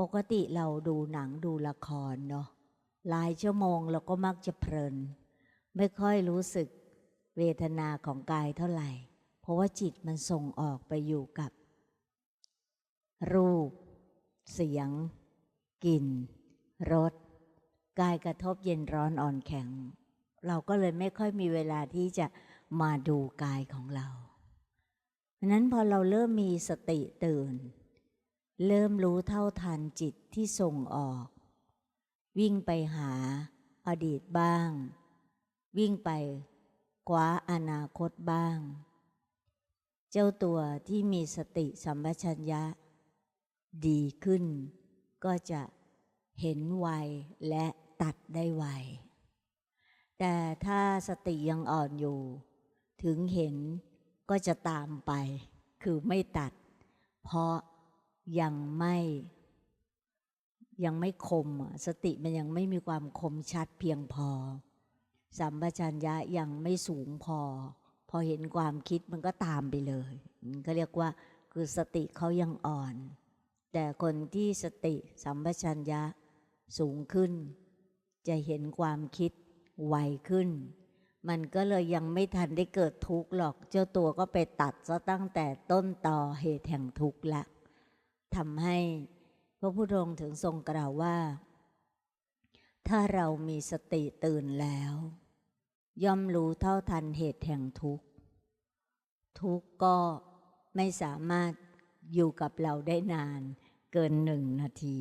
ปกติเราดูหนังดูละครเนาะหลายชั่วโมงเราก็มักจะเพลิน ไม่ค่อยรู้สึกเวทนาของกายเท่าไหร่ เพราะว่าจิตมันส่งออกไปอยู่กับ รูป เสียง กลิ่นรสกายกระทบเย็นร้อนอ่อนแข็ง เราก็เลยไม่ค่อยมีเวลาที่จะมาดูกายของเราเพราะฉะนั้นพอเราเริ่มมีสติตื่น เริ่มรู้เท่าทันจิตที่ส่งออก วิ่งไปหาอดีตบ้าง วิ่งไปคว้าอนาคตบ้าง เจ้าตัวที่มีสติสัมปชัญญะ ดีขึ้น ก็จะเห็นไวและตัดได้ไวแต่ถ้าสติยังอ่อนอยู่ ถึงเห็นก็จะตามไป คือไม่ตัด เพราะ ยังไม่ยังไม่คมสติมันยังไม่มีความคมชัดเพียงพอ สัมปชัญญะยังไม่สูงพอ พอเห็นความคิดมันก็ตามไปเลยมันก็เรียกว่าคือสติเขายังอ่อน แต่คนที่สติสัมปชัญญะสูงขึ้น จะเห็นความคิดไวขึ้น มันก็เลยยังไม่ทันได้เกิดทุกข์หรอก เจ้าตัวก็ไปตัดซะตั้งแต่ต้นต่อเหตุแห่งทุกข์ละ ทำให้พระพุทธองค์ถึงทรงกล่าวว่า ถ้าเรามีสติตื่นแล้ว ย่อมรู้เท่าทันเหตุแห่งทุกข์ ทุกข์ก็ไม่สามารถอยู่กับเราได้นานเกินหนึ่งนาที